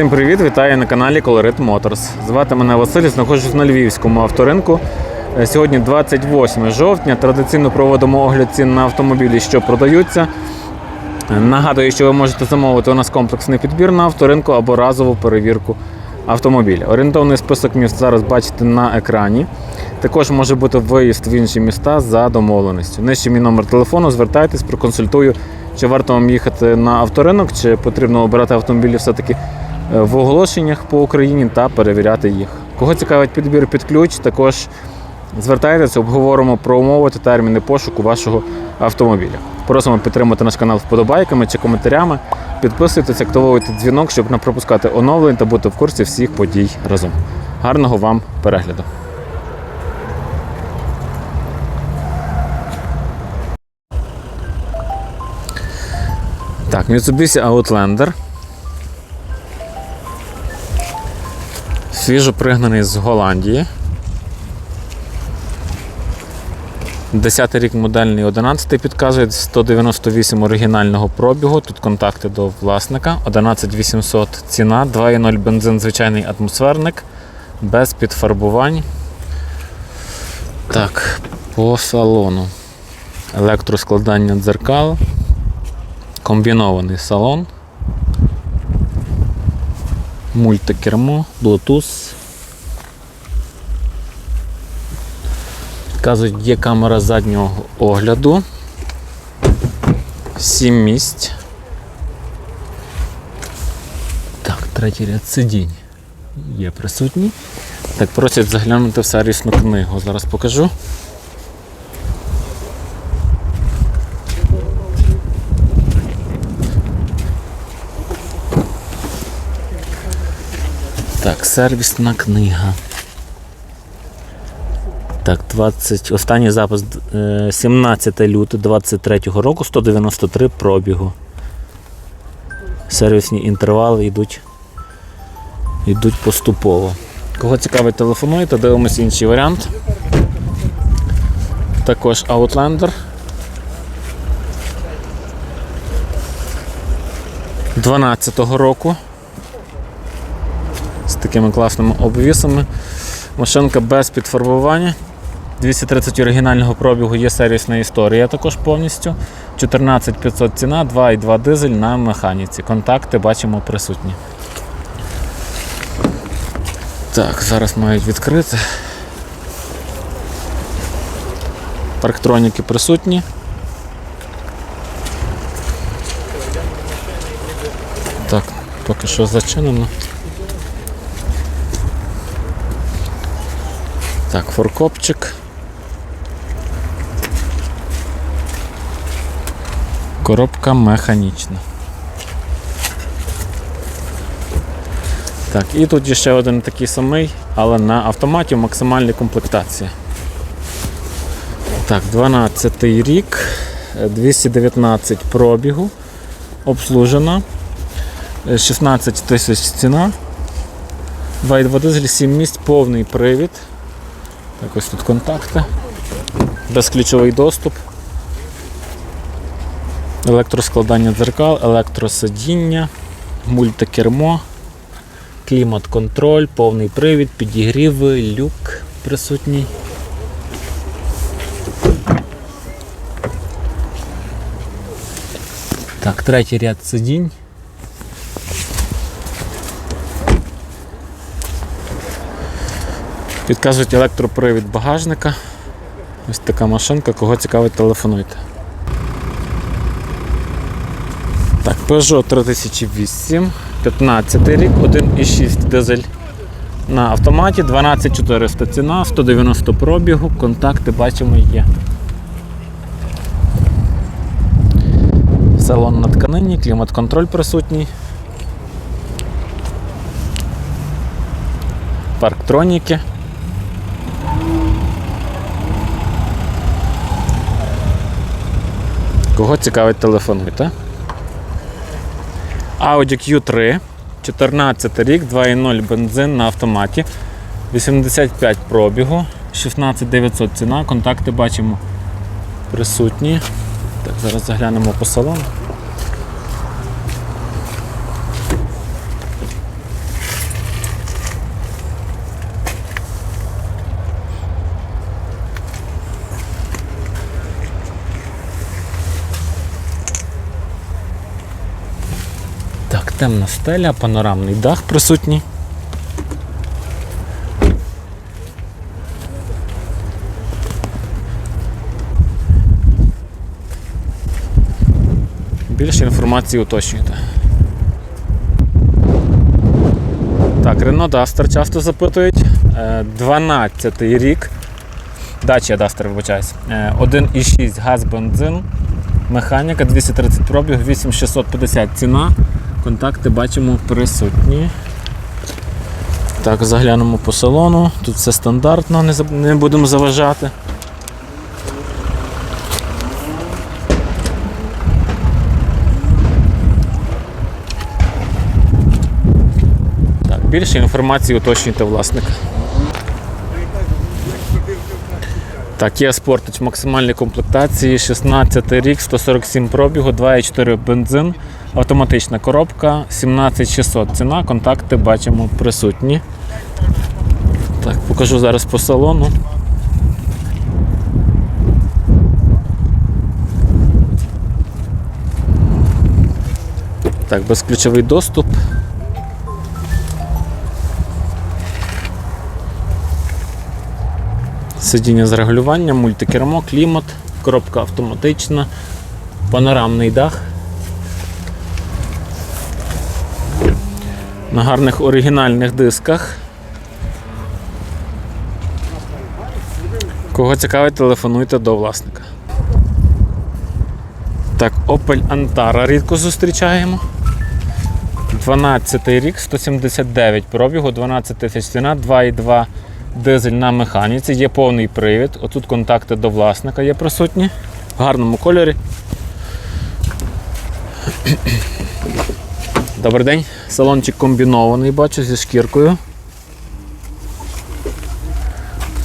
Всім привіт! Вітаю на каналі Colorit Motors. Звати мене Василь, знаходжусь на Львівському авторинку. Е, Сьогодні 28 жовтня. Традиційно проводимо огляд цін на автомобілі, що продаються. Е, Нагадую, що ви можете замовити у нас комплексний підбір на авторинку або разову перевірку автомобіля. Орієнтовний список міст зараз бачите на екрані. Також може бути виїзд в інші міста за домовленістю. Нижче мій номер телефону, звертайтесь, проконсультую, чи варто вам їхати на авторинок, чи потрібно обирати автомобілі все-таки в оголошеннях по Україні та перевіряти їх. Кого цікавить підбір під ключ, також звертайтеся, обговоримо про умови та терміни пошуку вашого автомобіля. Просимо підтримати наш канал вподобайками чи коментарями. Підписуйтесь, активуйте дзвінок, щоб не пропускати оновлень та бути в курсі всіх подій разом. Гарного вам перегляду! Так, Mitsubishi Outlander. Свіжо пригнаний з Голландії. 10 рік модельний 11 підказує 198 оригінального пробігу. Тут контакти до власника. 11800 ціна, 2,0 бензин, звичайний атмосферник, без підфарбувань. Так, по салону. Електроскладання дзеркал. Комбінований салон. Мультикермо, Bluetooth. Кажуть, є камера заднього огляду. 7 місць. Так, третій ряд сидінь є присутній. Так, просять заглянути в сервісну книгу. Зараз покажу. Так, сервісна книга. Так, 20, останній запис е, 17 лютого 23 року, 193 пробігу. Сервісні інтервали йдуть, йдуть поступово. Кого цікавить, телефонуйте, дивимось інший варіант. Також Outlander. 12-го року. Такими класними обвісами. Машинка без підфарбування. 230 оригінального пробігу є сервісна історія також повністю. 14500 ціна, 2,2 дизель на механіці. Контакти бачимо присутні. Так, зараз мають відкрити. Парктроніки присутні. Так, поки що зачинено. Так, форкопчик. Коробка механічна. Так, і тут є ще один такий самий, але на автоматі в максимальній комплектації. Так, 12 рік, е, 219 пробігу, обслужена, е, 16 тисяч ціна. 2,2 дизель, 7 місць, повний привід. Так, ось тут контакти. Безключовий доступ. Електроскладання дзеркал, електросидіння, мультикермо, клімат-контроль, повний привід, підігріви, люк присутній. Так, третій ряд сидінь. Підказують електропривід багажника. Ось така машинка, кого цікавить, телефонуйте. Так, Peugeot 3008, 15 рік, 1,6 дизель на автоматі, 12400 ціна, 190 пробігу, контакти бачимо є. Салон на тканині, клімат-контроль присутній. Парктроніки. Кого цікавить, телефонуйте. Audi Q3, 14 рік, 2.0 бензин на автоматі, 85 пробігу, 16900 ціна, контакти бачимо присутні. Так, зараз заглянемо по салону. Темна стеля, панорамний дах присутній. Більше інформації уточнюйте. Так, Renault Duster часто запитують. Е, 12-й рік. Dacia Duster, вибачаюсь. Е, 1,6 газ бензин. Механіка 230 пробіг, 8650 ціна. Контакти бачимо присутні. Так, заглянемо по салону. Тут все стандартно, не, заб- не будемо заважати. Так, більше інформації уточнюйте власника. Так, Kia Sportage максимальні комплектації, 16 рік, 147 пробігу, 2,4 бензин, автоматична коробка, 17600 ціна, контакти бачимо присутні. Так, покажу зараз по салону. Так, безключовий доступ. Сидіння з регулюванням, мультикермо, клімат, коробка автоматична, панорамний дах. На гарних оригінальних дисках. Кого цікавить, телефонуйте до власника. Так, Opel Antara рідко зустрічаємо. 12 рік, 179 пробігу, 12 тисяч ціна, 2,2 дизель на механіці, є повний привід. Отут контакти до власника є присутні в гарному кольорі. Добрий день. Салончик комбінований, бачу, зі шкіркою.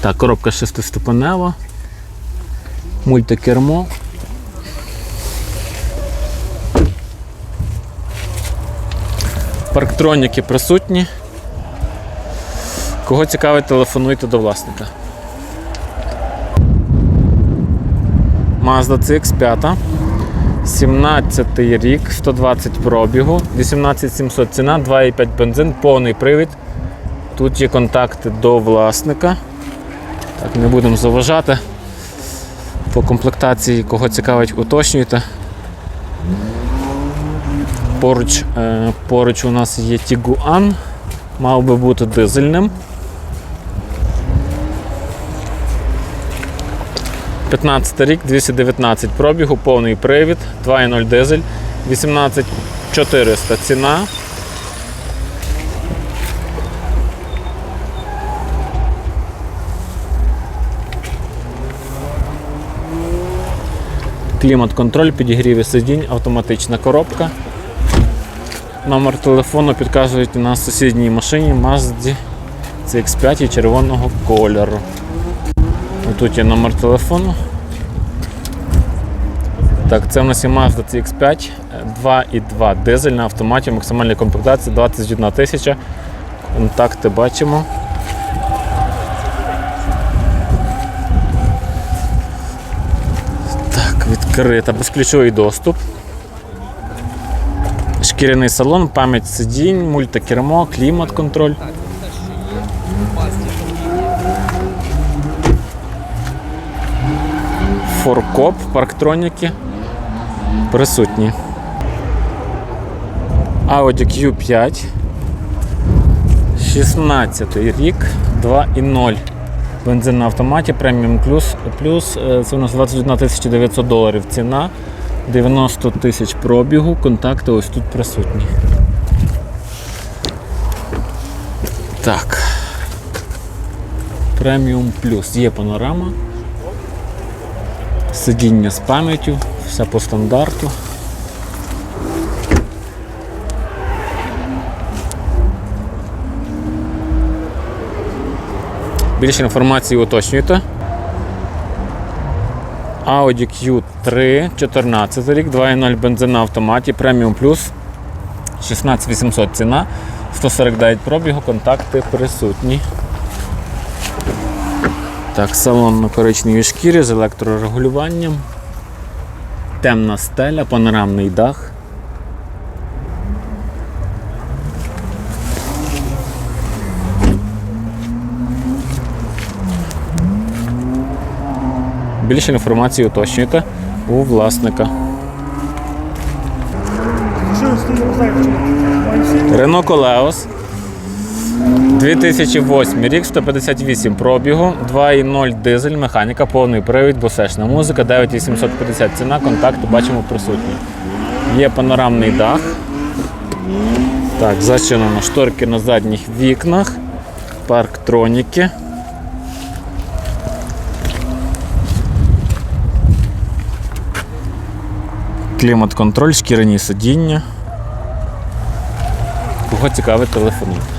Так, коробка шестиступенева. Мультикермо. Парктроніки присутні. Кого цікавить, телефонуйте до власника. Mazda CX5. 17 рік, 120 пробігу, 18700 ціна, 2,5 бензин, повний привід. Тут є контакти до власника. Так, не будемо заважати. По комплектації, кого цікавить, уточнюйте. Поруч, е, поруч у нас є Tiguan, мав би бути дизельним. 15 рік, 219 пробігу, повний привід, 2.0 дизель, 18400 ціна. Клімат-контроль, підігріві сидінь, автоматична коробка. Номер телефону підказують на сусідній машині Mazda CX5 червоного кольору. Тут є номер телефону. Так, це у нас є Mazda CX5 2.2 дизель на автоматі, максимальна комплектація 21 тисяча. Контакти бачимо. Так, відкрита, безключовий доступ. Шкіряний салон, пам'ять сидінь, мультикермо, клімат-контроль. Форкоп, парктроніки присутні. Audi Q5. 16 рік, 2,0. Бензин на автоматі, преміум плюс, плюс е, це у нас 21 900 доларів ціна, 90 тисяч пробігу, контакти ось тут присутні. Так. Преміум плюс. Є панорама. Сидіння з пам'яттю, все по стандарту. Більше інформації уточнюйте. Audi Q3, 14 рік, 2.0 бензин на автоматі, преміум плюс 16800 ціна, 149 пробігу, контакти присутні. Так, салон на коричневій шкірі з електрорегулюванням, темна стеля, панорамний дах. Більше інформації уточнюйте у власника. Рено Колеос 2008 рік, 158 пробігу, 2.0 дизель, механіка, повний привід, босешна музика, 9850 ціна, контакти бачимо присутні. Є панорамний дах. Так, зачинено шторки на задніх вікнах, парктроніки. Клімат-контроль, шкіряні сидіння. Кого цікавить телефонуйте.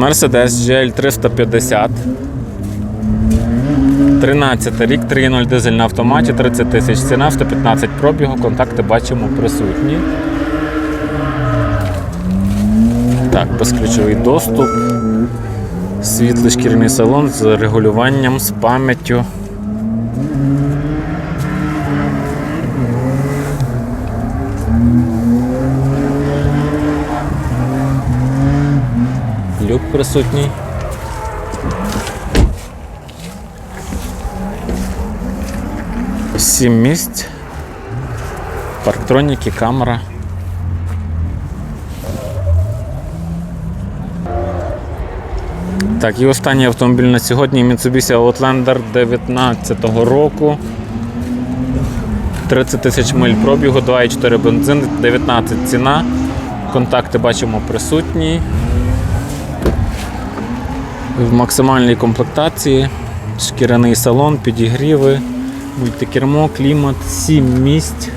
Mercedes GL 350. 13 рік, 3.0 дизель на автоматі, 30 тисяч ціна, 115 пробігу, контакти бачимо присутні. Так, безключовий доступ. Світлий шкіряний салон з регулюванням, з пам'яттю. Люк присутній. Сім місць. Парктроніки, камера. Так, і останній автомобіль на сьогодні Mitsubishi Outlander 19 року. 30 тисяч миль пробігу, 2,4 бензин, 19 ціна. Контакти бачимо присутні. В максимальній комплектації. Шкіряний салон, підігріви, мультикермо, клімат, 7 місць.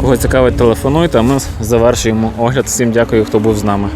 Кого цікавить, телефонуйте, а ми завершуємо огляд. Всім дякую, хто був з нами.